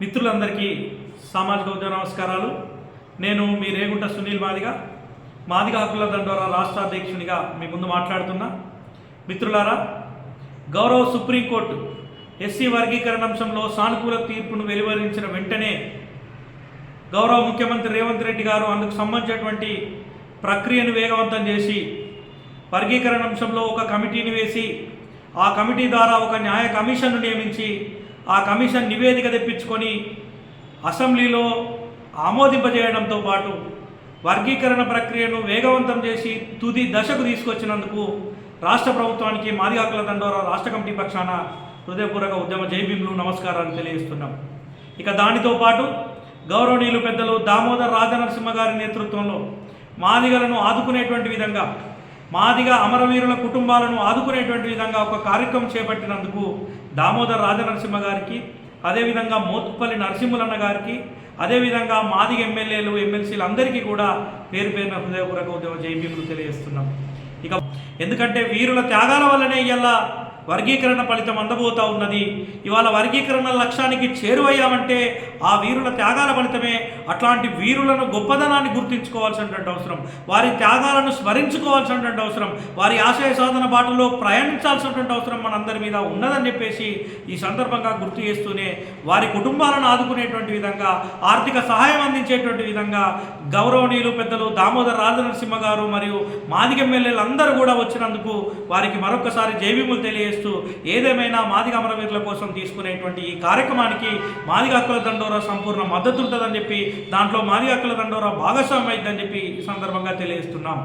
మిత్రులందరికీ సామాజిక ఉద్యోగ నమస్కారాలు. నేను మీ రేగుంట సునీల్ మాదిగ. మాదిగ హక్కుల దండోరా రాష్ట్ర అధ్యక్షునిగా మీ ముందు మాట్లాడుతున్నా. మిత్రులారా గౌరవ సుప్రీంకోర్టు ఎస్సీ వర్గీకరణ అంశంలో సానుకూల తీర్పును వెలువరించిన వెంటనే గౌరవ ముఖ్యమంత్రి రేవంత్ రెడ్డి గారు అందుకు సంబంధించినటువంటి ప్రక్రియను వేగవంతం చేసి వర్గీకరణ అంశంలో ఒక కమిటీని వేసి ఆ కమిటీ ద్వారా ఒక న్యాయ కమిషన్ను నియమించి ఆ కమిషన్ నివేదిక తెప్పించుకొని అసెంబ్లీలో ఆమోదింపజేయడంతో పాటు వర్గీకరణ ప్రక్రియను వేగవంతం చేసి తుది దశకు తీసుకొచ్చినందుకు రాష్ట్ర ప్రభుత్వానికి మాది హక్కుల దండోరా రాష్ట్ర కమిటీ పక్షాన హృదయపూర్వక ఉద్యమ జైభీములు నమస్కారాలు తెలియజేస్తున్నాం. ఇక దానితో పాటు గౌరవనీయులు పెద్దలు దామోదర్ రాజనరసింహ గారి నేతృత్వంలో మాదిగలను ఆదుకునేటువంటి విధంగా మాదిగా అమరవీరుల కుటుంబాలను ఆదుకునేటువంటి విధంగా ఒక కార్యక్రమం చేపట్టినందుకు దామోదర్ రాజనరసింహ గారికి అదేవిధంగా మోత్పల్లి నరసింహులన్న గారికి అదేవిధంగా మాదిగ ఎమ్మెల్యేలు ఎమ్మెల్సీలు అందరికీ కూడా పేరు పేరున హృదయపూర్వక ఉద్యమ జైభీములు తెలియజేస్తున్నాం. ఇక ఎందుకంటే వీరుల త్యాగాల వల్లనే ఇవాళ వర్గీకరణ ఫలితం అందబోతా ఉన్నది. ఇవాళ వర్గీకరణ లక్ష్యానికి చేరువయ్యామంటే ఆ వీరుల త్యాగాల ఫలితమే. అట్లాంటి వీరులను గొప్పదనాన్ని గుర్తించుకోవాల్సినటువంటి అవసరం. వారి త్యాగాలను స్మరించుకోవాల్సినటువంటి అవసరం. వారి ఆశయ సాధన బాటలో ప్రయాణించాల్సినటువంటి అవసరం మనందరి మీద ఉన్నదని చెప్పేసి ఈ సందర్భంగా గుర్తు చేస్తూనే వారి కుటుంబాలను ఆదుకునేటువంటి విధంగా ఆర్థిక సహాయం అందించేటువంటి విధంగా గౌరవనీయులు పెద్దలు దామోదర్ రాజనరసింహ గారు మరియు మాదిగ ఎమ్మెల్యేలు అందరూ కూడా వచ్చినందుకు వారికి మరొకసారి జైవీములు తెలియజేస్తూ ఏదేమైనా మాదిగ అమరవీరుల కోసం తీసుకునేటువంటి ఈ కార్యక్రమానికి మాదిగ హక్కుల దండోరా సంపూర్ణ మద్దతు ఉంటుందని చెప్పి దాంట్లో మాదిగ హక్కుల దండోరా భాగస్వామ్యం అయిందని చెప్పి ఈ సందర్భంగా తెలియజేస్తున్నాం.